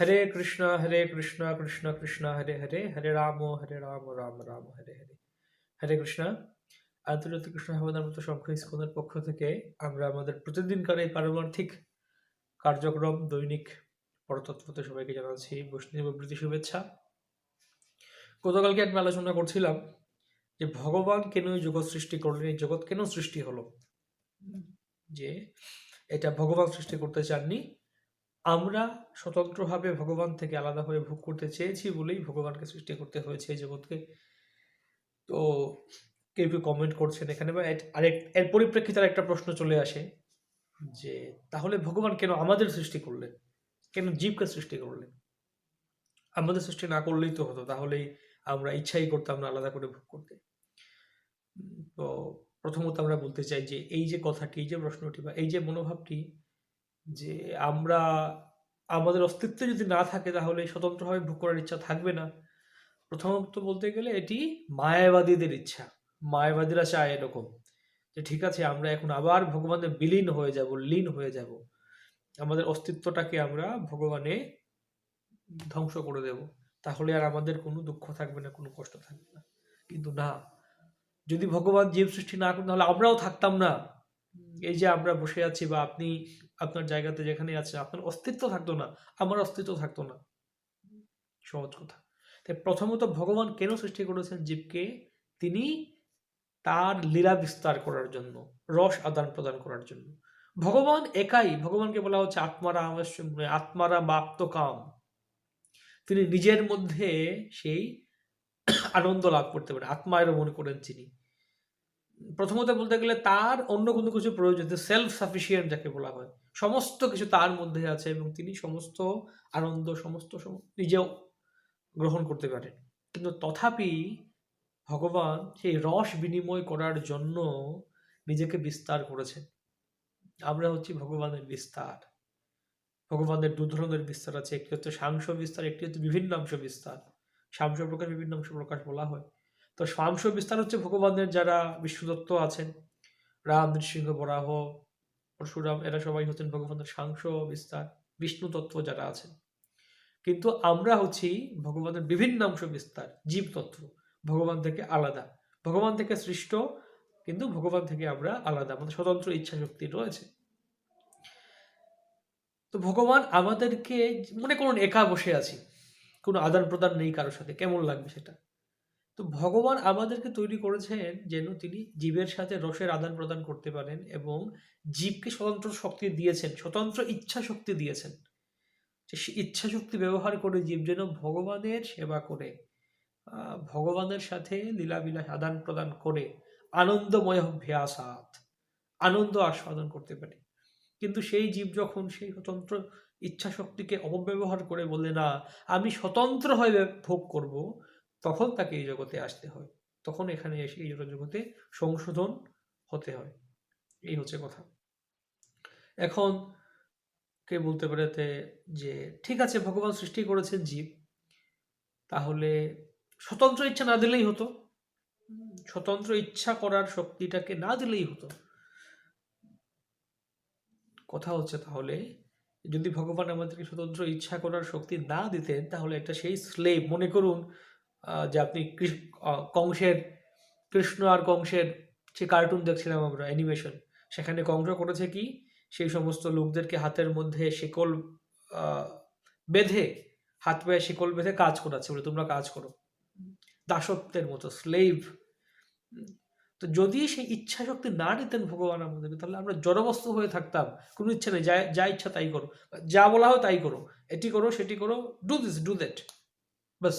হরে কৃষ্ণ হরে কৃষ্ণ কৃষ্ণ কৃষ্ণ হরে হরে হরে রাম হরে রাম রাম রাম হরে হরে। হরে কৃষ্ণ। আন্তর্জাতিক কৃষ্ণ ভাবনার মতো সংখ্য স্কুলের পক্ষ থেকে আমরা আমাদের প্রতিদিনকার এই পারমার্থিক কার্যক্রম দৈনিক পরতত্ত্বতে সবাইকে জানাচ্ছি বৈষ্ণব প্রীতি শুভেচ্ছা। গতকালকে একটা আলোচনা করছিলাম যে ভগবান কেন এই জগৎ সৃষ্টি করলেন এই জগৎ কেন সৃষ্টি হলো? যে এটা ভগবান সৃষ্টি করতে চাননি আমরা স্বতন্ত্রভাবে ভগবান থেকে আলাদা হয়ে ভোগ করতে চেয়েছি বলেই ভগবানকে সৃষ্টি করতে হয়েছে এই জগৎকে। তো কেউ কেউ কমেন্ট করছেন এখানে বা আরেক এর পরিপ্রেক্ষিতে একটা প্রশ্ন চলে আসে যে, তাহলে ভগবান কেন আমাদের সৃষ্টি করলেন? কেন জীবকে সৃষ্টি করলেন? আমাদের সৃষ্টি না করলেই তো হতো, তাহলেই আমরা ইচ্ছাই করতাম না আলাদা করে ভোগ করতে। তো প্রথমত আমরা বলতে চাই যে, এই যে কথাটি, এই যে প্রশ্নটি বা এই যে মনোভাবটি যে আমরা, আমাদের অস্তিত্ব যদি না থাকে তাহলে স্বতন্ত্রভাবে ভোগ করার ইচ্ছা থাকবে না। প্রথমত বলতে গেলে এটি মায়াবাদীদের ইচ্ছা। মায়াবাদীরা চায় এরকম যে, ঠিক আছে, আমরা এখন আবার ভগবানের বিলীন হয়ে যাব, লীন হয়ে যাব। আমাদের অস্তিত্বটাকে আমরা ভগবানে ধ্বংস করে দেব। তাহলে আর আমাদের কোনো দুঃখ থাকবে না, কোনো কষ্ট থাকবে না। কিন্তু না, যদি ভগবান জীব সৃষ্টি না করেন তাহলে আমরাও থাকতাম না। এই যে আমরা বসে আছি বা আপনি আপনার জায়গাতে যেখানে আছেন, আপনার অস্তিত্ব থাকতো না, আমার অস্তিত্ব থাকতো না। সহজ কথা। তাই প্রথমত ভগবান কেন সৃষ্টি করেছেন জীবকে? তিনি তার লীলা বিস্তার করার জন্য, রস আদান প্রদান করার জন্য। ভগবান একাই, ভগবানকে বলা হচ্ছে আত্মারা আমার আত্মারা মাপ্ত কাম। তিনি নিজের মধ্যে সেই আনন্দ লাভ করতে পারে আত্মায়েরও মনে করেন তিনি। প্রথমত বলতে গেলে তার অন্য কোনো কিছু প্রয়োজন সেলফ সাফিসিয়েন্ট যাকে বলা হয়। সমস্ত কিছু তার মধ্যে আছে এবং তিনি সমস্ত আনন্দ, সমস্ত নিজেও গ্রহণ করতে পারেন। কিন্তু তথাপি ভগবান সেই রস বিনিময় করার জন্য নিজেকে বিস্তার করেছেন। আমরা হচ্ছি ভগবানের বিস্তার। ভগবানের দু ধরনের বিস্তার আছে। একটি হচ্ছে সাংস বিস্তার, একটি হচ্ছে বিভিন্ন অংশ বিস্তার। সাংস প্রকাশ বিভিন্ন অংশ প্রকাশ বলা হয়। তো সাংস বিস্তার হচ্ছে ভগবানের যারা বিষ্ণুদত্ত আছেন। রাম নৃসিংহ বরাহ, পরশুরাম, এরা সবাই হচ্ছেন ভগবানের সাংস বিস্তার, বিষ্ণু তত্ত্ব যারা আছেন। কিন্তু আমরা হচ্ছি ভগবানের বিভিন্ন অংশ বিস্তার, জীব তত্ত্ব। ভগবান থেকে আলাদা। ভগবান থেকে সৃষ্ট, কিন্তু ভগবান থেকে আমরা আলাদা। আমাদের স্বতন্ত্র ইচ্ছা শক্তি রয়েছে। তো ভগবান আমাদেরকে মনে করুন একা বসে আছি। কোনো আদান প্রদান নেই কারোর সাথে। কেমন লাগবে সেটা? তো ভগবান আমাদেরকে তৈরি করেছেন যেন তিনি জীবের সাথে রসের আদান প্রদান করতে পারেন এবং জীবকে স্বতন্ত্র শক্তি দিয়েছেন, স্বতন্ত্র ইচ্ছা শক্তি দিয়েছেন। সে ইচ্ছা শক্তি ব্যবহার করে জীব যেন ভগবানের সেবা করে ভগবানের সাথে লীলাবিলাস আদান প্রদান করে আনন্দময় অভ্যাসাত আনন্দ আস্বাদন করতে পারে। কিন্তু সেই জীব যখন সেই স্বতন্ত্র ইচ্ছা শক্তিকে অপব্যবহার করে বলে না, আমি স্বতন্ত্র হয়ে ভোগ করব তখন তাকে এই জগতে আসতে হয়। তখন এখানে এসে এই জগতে সংশোধন হতে হয়। এই হচ্ছে কথা। এখন কে বলতে পারেতে যে, ঠিক আছে, ভগবান সৃষ্টি করেছেন জীব। তাহলে স্বতন্ত্র ইচ্ছা না দিলেই হতো। স্বতন্ত্র ইচ্ছা করার শক্তিটাকে না দিলেই হতো। কথা হচ্ছে তাহলে, যদি ভগবান আমাদেরকে স্বতন্ত্র ইচ্ছা করার শক্তি না দিতেন, তাহলে একটা সেই স্লেভ মনে করুন যে আপনি কংসের, কৃষ্ণ আর কংসের যে কার্টুন দেখছিলাম আমরা অ্যানিমেশন সেখানে কংস করেছে কি? সেই সমস্ত লোকদেরকে হাতের মধ্যে শিকল বেঁধে, হাত পায়ে শিকল বেঁধে কাজ করাচ্ছে বলে, তোমরা কাজ করো। দাসত্বের মতো স্লেভ তো যদি সেই ইচ্ছা শক্তি না নিতেন ভগবান আমাদেরকে, তাহলে আমরা জড়বস্তু হয়ে থাকতাম। কোনো ইচ্ছা নেই, যা যা ইচ্ছা তাই করো। যা বলা হয় তাই করো। এটি করো, সেটি করো ডু দিস ডু দ্যাট বাস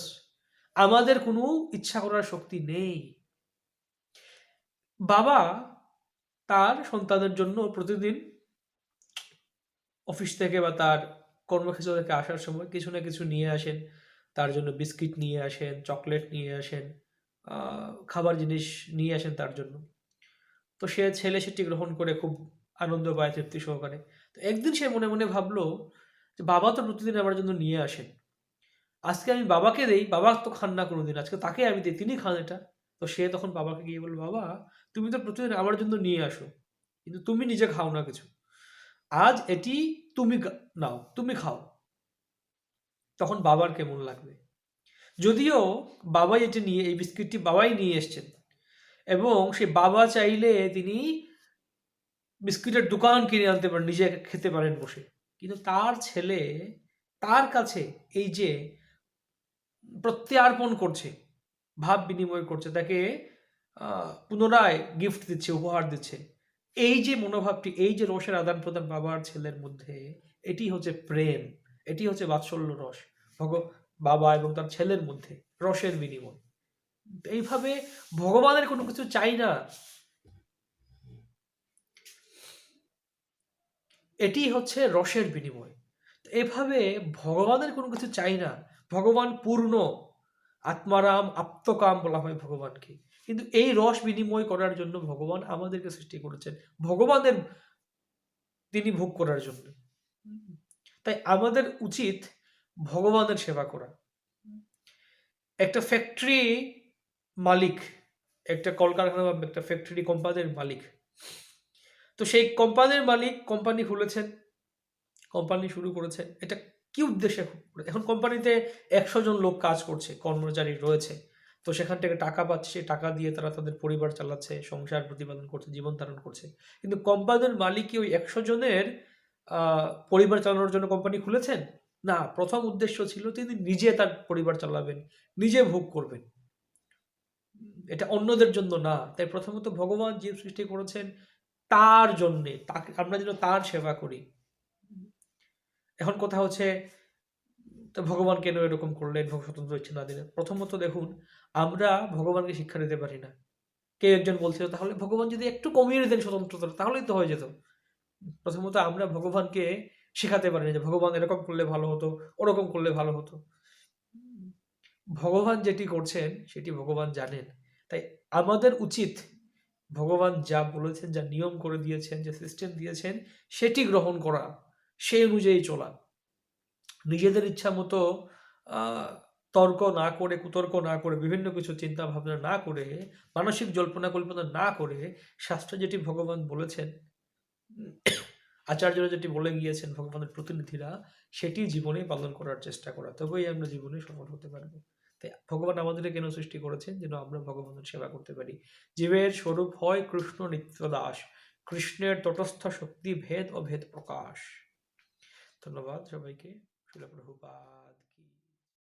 আমাদের কোনো ইচ্ছা করার শক্তি নেই। বাবা তার সন্তানের জন্য প্রতিদিন অফিস থেকে বা তার কর্মক্ষেত্র থেকে আসার সময় কিছু না কিছু নিয়ে আসেন। তার জন্য বিস্কিট নিয়ে আসেন, চকলেট নিয়ে আসেন খাবার জিনিস নিয়ে আসেন তার জন্য। তো সে ছেলে সেটি গ্রহণ করে খুব আনন্দ পায়, তৃপ্তি সহকারে। তো একদিন সে মনে মনে ভাবলো যে, বাবা তো প্রতিদিন আমার জন্য নিয়ে আসেন। আজকে আমি বাবাকে দেই, বাবা তো খান না কোনোদিন, আজকে তাকে আমি দিই, তিনি খান এটা। তো সে তখন বাবাকে গিয়ে বলল, বাবা, তুমি তো প্রতিদিন আমার জন্য নিয়ে আসো, কিন্তু তুমি নিজে খাও না কিছু। আজ এটি তুমি নাও, তুমি খাও। তখন বাবার কেমন লাগবে? যদিও বাবাই এটি নিয়ে, এই বিস্কিটটি বাবাই নিয়ে এসছেন, এবং সে বাবা চাইলে তিনি বিস্কিটের দোকান কিনে আনতে পারেন, নিজে খেতে পারেন বসে। কিন্তু তার ছেলে, তার কাছে এই যে প্রত্যার্পণ করছে, ভাব বিনিময় করছে, তাকে পুনরায় গিফট দিচ্ছে, উপহার দিচ্ছে। এই যে মনোভাবটি, এই যে রসের আদান প্রদান বাবার ছেলের মধ্যে, এটি হচ্ছে প্রেম, এটি হচ্ছে বাৎসল্য রস। ভগ বাবা এবং তার ছেলের মধ্যে রসের বিনিময়। এইভাবে ভগবানের কোনো কিছু চাই না। এটি হচ্ছে রসের বিনিময়। এভাবে ভগবানের কোনো কিছু চাই না। ভগবান পূর্ণ, আত্মারাম আত্মকাম বলা হয় ভগবানকে। কিন্তু এই রস বিনিময় করার জন্য ভগবান আমাদেরকে সৃষ্টি করেছেন। ভগবানের তিনি ভোগ করার জন্য। তাই আমাদের উচিত ভগবানের সেবা করা। একটা ফ্যাক্টরি মালিক, একটা কলকারখানা বা একটা ফ্যাক্টরি কোম্পানির মালিক। তো সেই কোম্পানির মালিক কোম্পানি খুলেছেন কোম্পানি শুরু করেছেন। এটা কি উদ্দেশ্যে এখন কোম্পানিতে একশো জন লোক কাজ করছে, কর্মচারী রয়েছে। তো সেখান থেকে টাকা পাচ্ছে, সেই টাকা দিয়ে তারা তাদের পরিবার চালাচ্ছে, সংসার প্রতিপালন করছে, জীবন ধারণ করছে। কিন্তু কোম্পানির মালিক ওই একশো জনের পরিবার চালানোর জন্য কোম্পানি খুলেছেন? না, প্রথম উদ্দেশ্য ছিল তিনি নিজে তার পরিবার চালাবেন, নিজে ভোগ করবেন। এটা অন্যদের জন্য না। তাই প্রথমত ভগবান জীব সৃষ্টি করেছেন তার জন্যে, তাকে, আমরা যেন তার সেবা করি। এখন কথা হচ্ছে, তো ভগবান কেন এরকম করলেন? স্বতন্ত্র ইচ্ছে না দিলেন। প্রথমত দেখুন, আমরা ভগবানকে শিক্ষা দিতে পারি না। কেউ একজন বলছিল, তাহলে ভগবান যদি একটু কমিয়ে দিতেন স্বতন্ত্রতা, তাহলেই তো হয়ে যেত। প্রথমত আমরা ভগবানকে শেখাতে পারি না যে ভগবান এরকম করলে ভালো হতো, ওরকম করলে ভালো হতো। ভগবান যেটি করছেন, সেটি ভগবান জানেন। তাই আমাদের উচিত ভগবান যা বলেছেন, যা নিয়ম করে দিয়েছেন, যে সিস্টেম দিয়েছেন, সেটি গ্রহণ করা। সেই অনুযায়ী চলা। নিজেদের ইচ্ছা মতো তর্ক না করে, কুতর্ক না করে, বিভিন্ন কিছু চিন্তা ভাবনা না করে, মানসিক জল্পনা কল্পনা না করে শাস্ত্র যেটি ভগবান বলেছেন, আচার্যরা যেটি বলে গিয়েছেন ভগবানের প্রতিনিধিরা, সেটি জীবনে পালন করার চেষ্টা করা, তবেই আমরা জীবনে সফল হতে পারব। তাই ভগবান আমাদেরকে কেন সৃষ্টি করেছেন? যেন আমরা ভগবানের সেবা করতে পারি। জীবের স্বরূপ হয় কৃষ্ণ নিত্যদাস কৃষ্ণের তটস্থ শক্তি ভেদ ও ভেদ প্রকাশ। ধন্যবাদ সবাইকে। শিল প্রভুপাদ